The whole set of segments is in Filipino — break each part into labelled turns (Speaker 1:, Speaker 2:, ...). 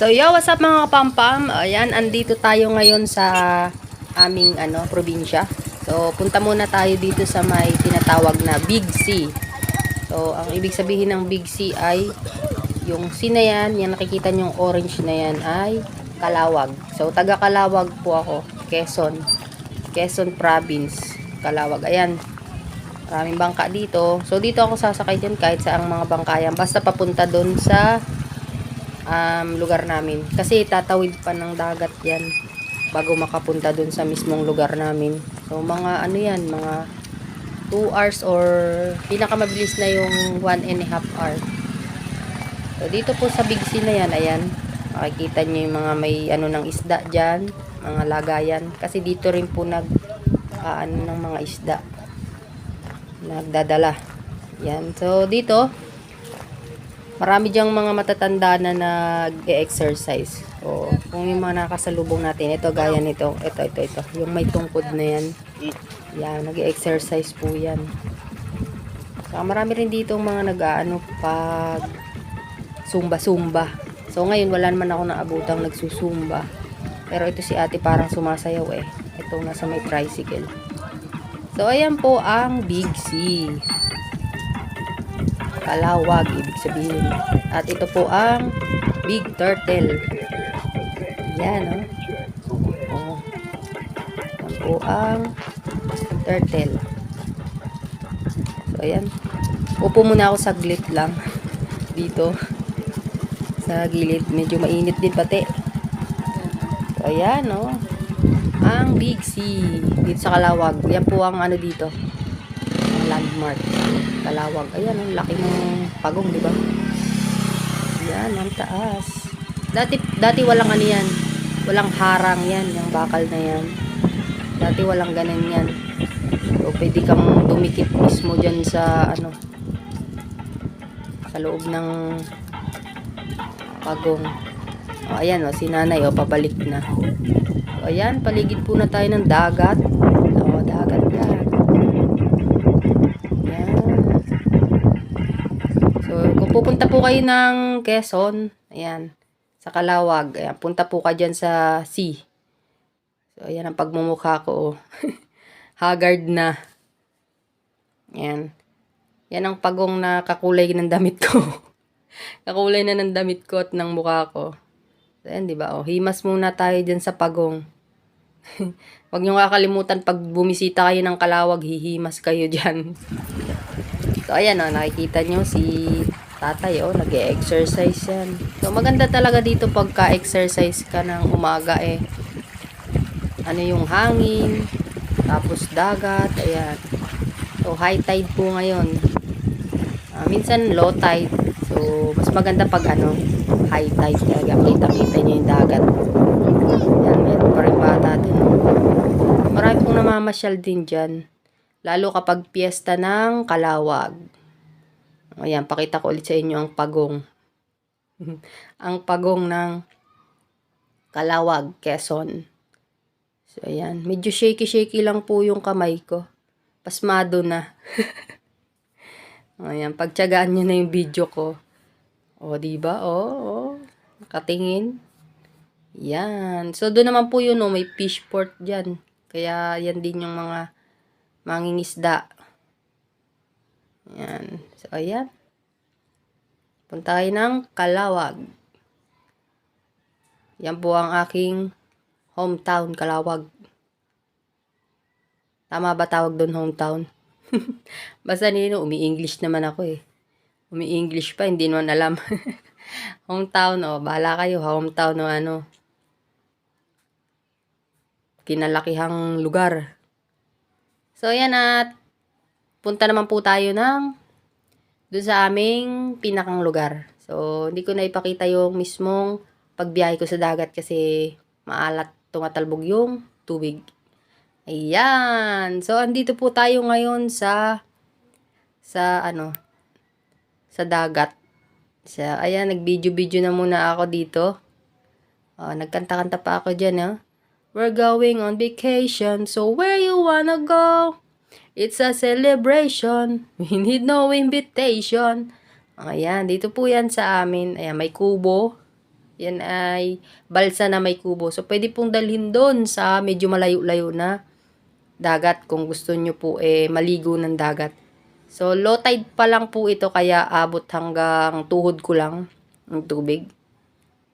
Speaker 1: So, yo, what's up mga kapampam? Ayan, andito tayo ngayon sa aming ano, probinsya. So, punta muna tayo dito sa may tinatawag na Big C. So, ang ibig sabihin ng Big C ay yung C na yan, yung nakikita yung orange na yan ay Kalawag. So, taga Kalawag po ako, Quezon. Quezon Province, Kalawag. Ayan, maraming bangka dito. So, dito ako sasakay dyan kahit sa ang mga bangkayan. Basta papunta doon sa um, lugar namin. Kasi tatawid pa ng dagat yan bago makapunta dun sa mismong lugar namin. So, mga ano yan, mga 2 hours or pinakamabilis na yung 1 and a half hour. So, dito po sa Big C na yan, ayan, makikita nyo yung mga may ano ng isda dyan, mga lagayan. Kasi dito rin po nag, ah, ano ng mga isda. Nagdadala. Yan. So, dito, marami diyang mga matatanda na nag-exercise. O, kung yung mga nakasalubong natin, ito gaya nito, ito, ito, ito, yung may tungkod na yan. Yan, nag-exercise po yan. Saka marami rin dito mga nag-ano pag sumba-sumba. So ngayon wala naman ako naabutang nagsusumba. Pero ito si ate parang sumasayaw eh. Ito nasa may tricycle. So ayan po ang Big C kalawag ibig sabihin. At ito po ang big turtle. Yan, oh. oh. Po ang turtle. So, ayan. Upo muna ako saglit lang dito sa gilid. Medyo mainit din pati. So, ayan, oh. Ang Big C dito sa Kalawag. Yan po ang ano dito. Landmark. Kalawag. Ayan, ang laki ng pagong, di ba? Yan, ang taas. Dati, dati walang ano yan. Walang harang yan, yung bakal na yan. Dati walang ganun yan. So, pwede kang dumikit mismo dyan sa, ano, sa loob ng pagong. O, ayan, o, si nanay, o, pabalik na. So, ayan, paligid po na tayo ng dagat. O, dagat na. Ayan. So, kung pupunta po kayo ng Quezon, ayan, sa Kalawag, ayan, punta po ka dyan sa sea. So, ayan ang pagmumukha ko. oh. Haggard na. Ayan. Yan ang pagong na kakulay ng damit ko. kakulay na ng damit ko at ng mukha ko. So, ayan, di ba? Oh, himas muna tayo dyan sa pagong. Huwag niyo kakalimutan pag bumisita kayo ng Kalawag, hihimas kayo dyan. So, ayan o, nakikita nyo si tatay o, nag-exercise yan. So, maganda talaga dito pagka-exercise ka ng umaga eh. Ano yung hangin, tapos dagat, ayan. So, high tide po ngayon. Ah, minsan low tide. So, mas maganda pag ano, high tide talaga. Kita-kita nyo yung dagat. Yan, meron pa rin bata dun. Marami pong namamasyal din dyan. Lalo kapag piyesta ng kalawag. Ayan, pakita ko ulit sa inyo ang pagong. ang pagong ng kalawag, Quezon. So, ayan. Medyo shaky-shaky lang po yung kamay ko. Pasmado na. ayan, pagtyagaan nyo na yung video ko. O, diba? O, o. Nakatingin. Yan. So, doon naman po yun, o, may fish port dyan. Kaya, yan din yung mga mangingisda. Yan. So, ayan. Punta kayo ng Kalawag. Yan po ang aking hometown, Kalawag. Tama ba tawag doon hometown? Basta nino, umi-English naman ako eh. Umi-English pa, hindi naman alam. hometown, oh, bahala kayo, hometown o ano. Kinalakihang lugar. So, yan at punta naman po tayo ng doon sa aming pinakang lugar. So, hindi ko na ipakita yung mismong pagbiyahe ko sa dagat kasi maalat tumatalbog yung tubig. Ayan. So, andito po tayo ngayon sa sa ano sa dagat. Sa, ayan, nag-video-video na muna ako dito. Oh, nagkanta-kanta pa ako dyan, eh. We're going on vacation, so where you wanna go? It's a celebration. We need no invitation. Ayan, dito po yan sa amin. Ayan, may kubo. Yan ay balsa na may kubo. So, pwede pong dalhin doon sa medyo malayo-layo na dagat kung gusto nyo po eh maligo ng dagat. So, low tide pa lang po ito kaya abot hanggang tuhod ko lang ng tubig.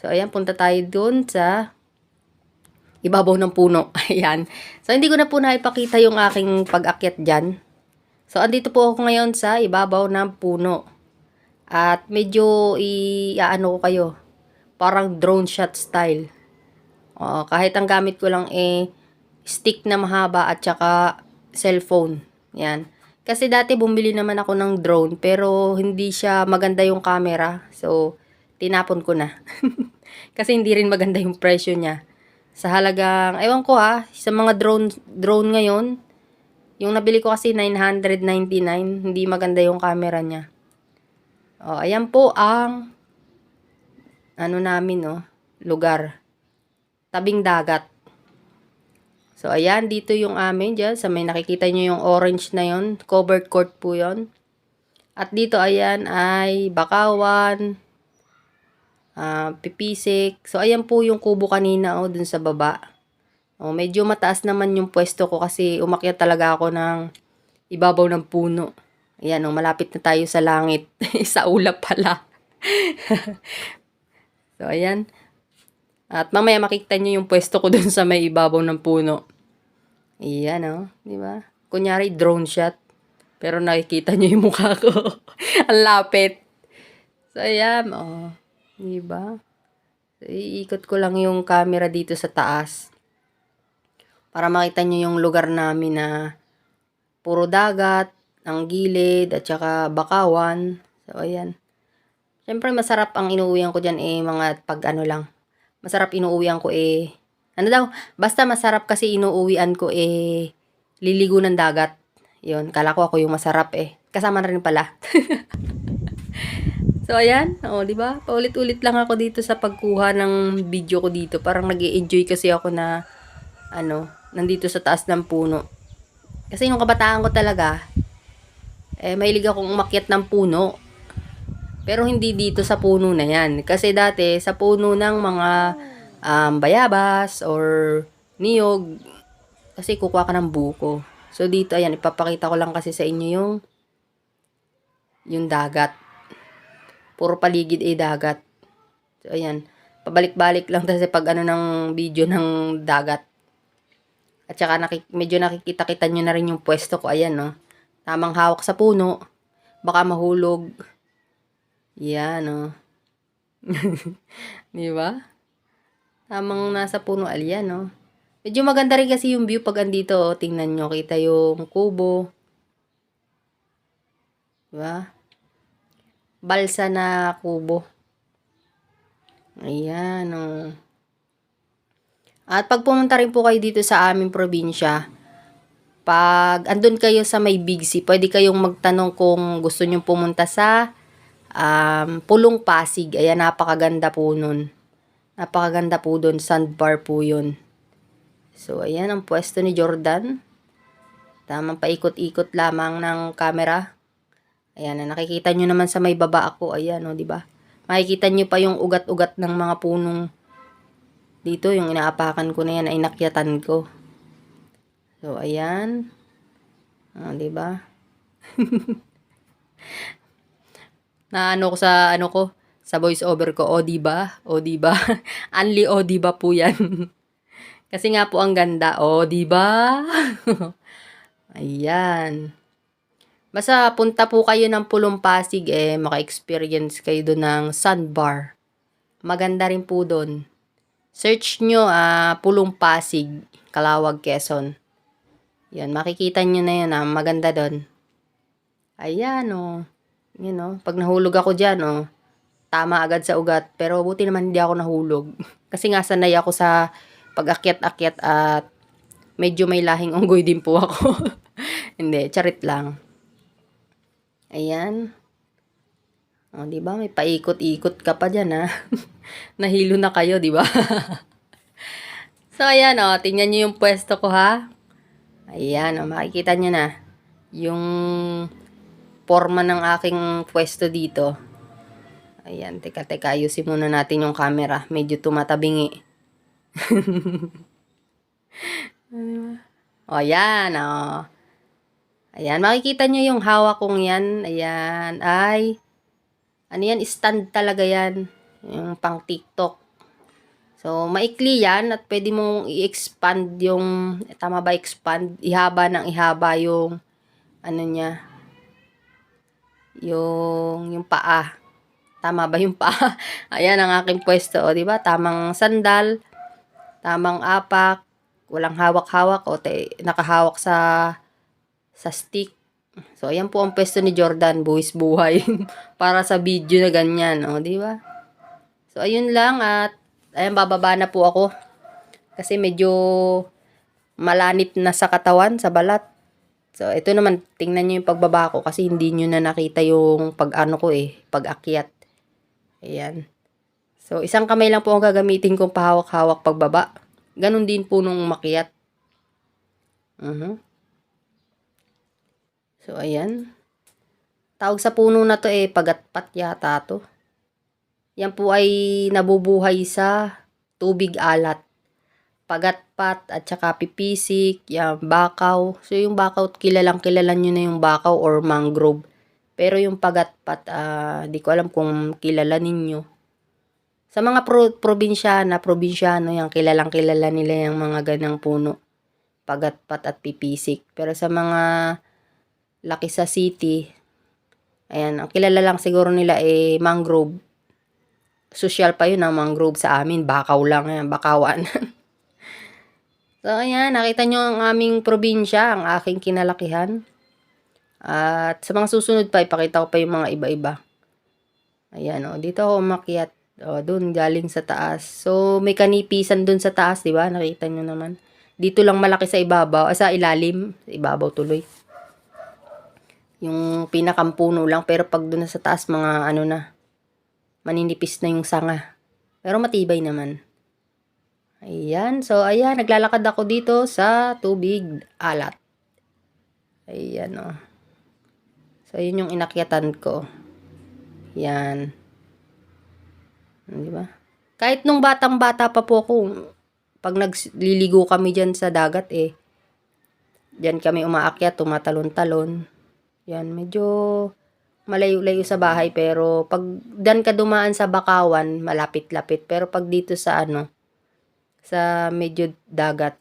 Speaker 1: So, ayan, punta tayo doon sa ibabaw ng puno. Ayan. So, hindi ko na po naipakita yung aking pag-akyat dyan. So, andito po ako ngayon sa ibabaw ng puno. At medyo i-ano ko kayo. Parang drone shot style. Oo, kahit ang gamit ko lang eh stick na mahaba at saka cellphone. Yan. Kasi dati bumili naman ako ng drone pero hindi siya maganda yung camera. So, tinapon ko na. Kasi hindi rin maganda yung presyo niya. Sa halagang, ewan ko ha, sa mga drone, drone ngayon, yung nabili ko kasi 999, hindi maganda yung camera niya. O, ayan po ang ano namin, oh, lugar. Tabing dagat. So, ayan, dito yung amin dyan. Sa may nakikita nyo yung orange na yon Covered court po yon At dito, ayan, ay Bakawan, ah, Pipisik. So, ayan po yung kubo kanina, oh, dun sa baba. Oh, medyo mataas naman yung pwesto ko kasi umakyat talaga ako ng ibabaw ng puno. Ayan, oh, malapit na tayo sa langit. sa ulap pala. so, ayan. At mamaya makikita nyo yung pwesto ko dun sa may ibabaw ng puno. Ayan, oh. Di ba? Kunyari, drone shot. Pero nakikita nyo yung mukha ko. Ang lapit. So, ayan, oh. Di ba? So, iikot ko lang yung camera dito sa taas. Para makita nyo yung lugar namin na puro dagat, ang gilid, at saka bakawan. So, ayan. Siyempre, masarap ang inuuwian ko dyan eh, mga pag ano lang. Masarap inuuwian ko eh. Ano daw? Basta masarap kasi inuuwian ko eh, liligo ng dagat. Yun, kala ko ako yung masarap eh. Kasama na rin pala. so, ayan. O, di ba? Paulit-ulit lang ako dito sa pagkuha ng video ko dito. Parang nag enjoy kasi ako na, ano, nandito sa taas ng puno. Kasi yung kabataan ko talaga, eh, mahilig akong umakyat ng puno. Pero hindi dito sa puno na yan. Kasi dati, sa puno ng mga um, bayabas or niyog, kasi kukuha ka ng buko. So, dito, ayan, ipapakita ko lang kasi sa inyo yung yung dagat. Puro paligid ay dagat. So, ayan. Pabalik-balik lang kasi pag ano ng video ng dagat. At saka nakik medyo nakikita-kita nyo na rin yung pwesto ko. Ayan, no. Tamang hawak sa puno. Baka mahulog. Yan, no. Di ba? Tamang nasa puno alyan, no. Medyo maganda rin kasi yung view pag andito, oh. Tingnan nyo, kita yung kubo. Di ba? Balsa na kubo. Ayan, oh. At pag pumunta rin po kayo dito sa aming probinsya, pag andun kayo sa may Big C, pwede kayong magtanong kung gusto nyo pumunta sa um, Pulong Pasig. Ayan, napakaganda po nun. Napakaganda po dun. Sandbar po yun. So, ayan ang pwesto ni Jordan. Tamang paikot-ikot lamang ng camera. Ayan, na nakikita nyo naman sa may baba ako. Ayan, o, di ba? Makikita nyo pa yung ugat-ugat ng mga punong dito, yung inaapakan ko na yan ay nakyatan ko. So, ayan. Ah, di ba? na ano ko sa ano ko sa voice over ko, o di ba? O di ba? Only o di ba po 'yan. Kasi nga po ang ganda, o di ba? Ayan. Basta punta po kayo ng Pulong Pasig eh, maka-experience kayo doon ng sandbar. Maganda rin po doon. Search nyo ah, Pulong Pasig, Kalawag, Quezon. Yan, makikita nyo na yun ah, maganda doon. Ayan oh. Yan oh, pag nahulog ako dyan oh, tama agad sa ugat. Pero buti naman hindi ako nahulog. Kasi nga sanay ako sa pag-akyat-akyat at medyo may lahing unggoy din po ako. hindi, charit lang. Ayan. O, di ba? May paikot-ikot ka pa dyan, ha? Nahilo na kayo, di ba? so, ayan, o. Tingnan nyo yung pwesto ko, ha? Ayan, o. Makikita nyo na. Yung forma ng aking pwesto dito. Ayan, teka, teka, ayusin muna natin yung camera. Medyo tumatabingi. o, yan, o. Ayan, makikita nyo yung hawak kong yan. Ayan, ay, ano yan, stand talaga yan. Yung pang TikTok. So, maikli yan at pwede mong i-expand yung, tama ba expand? Ihaba ng ihaba yung, ano niya, yung, yung paa. Tama ba yung paa? Ayan ang aking pwesto, o, di ba? Tamang sandal, tamang apak, walang hawak-hawak, o, te, nakahawak sa, sa stick. So, ayan po ang pwesto ni Jordan, buwis buhay. Para sa video na ganyan, o, di ba? So, ayun lang at ayan, bababa na po ako. Kasi medyo malanit na sa katawan, sa balat. So, ito naman, tingnan nyo yung pagbaba ko kasi hindi nyo na nakita yung pag-ano ko eh, pag-akyat. Ayan. So, isang kamay lang po ang gagamitin kong pahawak-hawak pagbaba. Ganon din po nung makiat. Mhm. So, ayan. Tawag sa puno na to eh, pagatpat yata to. Yan po ay nabubuhay sa tubig alat. Pagatpat at saka pipisik, yan, bakaw. So yung bakaw, kilalang kilala nyo na yung bakaw or mangrove. Pero yung pagatpat, ah, di ko alam kung kilala ninyo. Sa mga pro probinsyana, probinsyano, yan, kilalang kilala nila yung mga ganang puno. Pagatpat at pipisik. Pero sa mga laki sa city, ayan, ang kilala lang siguro nila eh mangrove social pa yun ang mangrove sa amin. Bakaw lang yan, bakawan. so, ayan, nakita nyo ang aming probinsya, ang aking kinalakihan. At sa mga susunod pa, ipakita ko pa yung mga iba-iba. Ayan, o, dito ako umakyat. O, dun, galing sa taas. So, may kanipisan dun sa taas, di ba? Nakita nyo naman. Dito lang malaki sa ibabaw, ah, sa ilalim, ibabaw tuloy. Yung pinakampuno lang, pero pag na sa taas, mga ano na, maninipis na yung sanga. Pero matibay naman. Ayan. So, ayan. Naglalakad ako dito sa tubig alat. Ayan, o. Oh. So, yun yung inakyatan ko. Yan. Di ba? Kahit nung batang-bata pa po ako, pag nagliligo kami dyan sa dagat, eh, dyan kami umaakyat, tumatalon-talon. Yan, medyo malayo-layo sa bahay pero pag dan ka dumaan sa Bakawan, malapit-lapit. Pero pag dito sa ano, sa medyo dagat,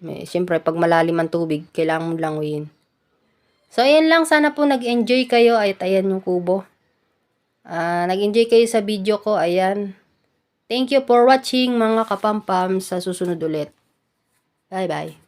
Speaker 1: may, syempre pag malalim ang tubig, kailangan mo languyin. So ayan lang, sana po nag-enjoy kayo. Ay, ayan yung kubo. Uh, nag-enjoy kayo sa video ko, ayan. Thank you for watching mga kapampam sa susunod ulit. Bye-bye.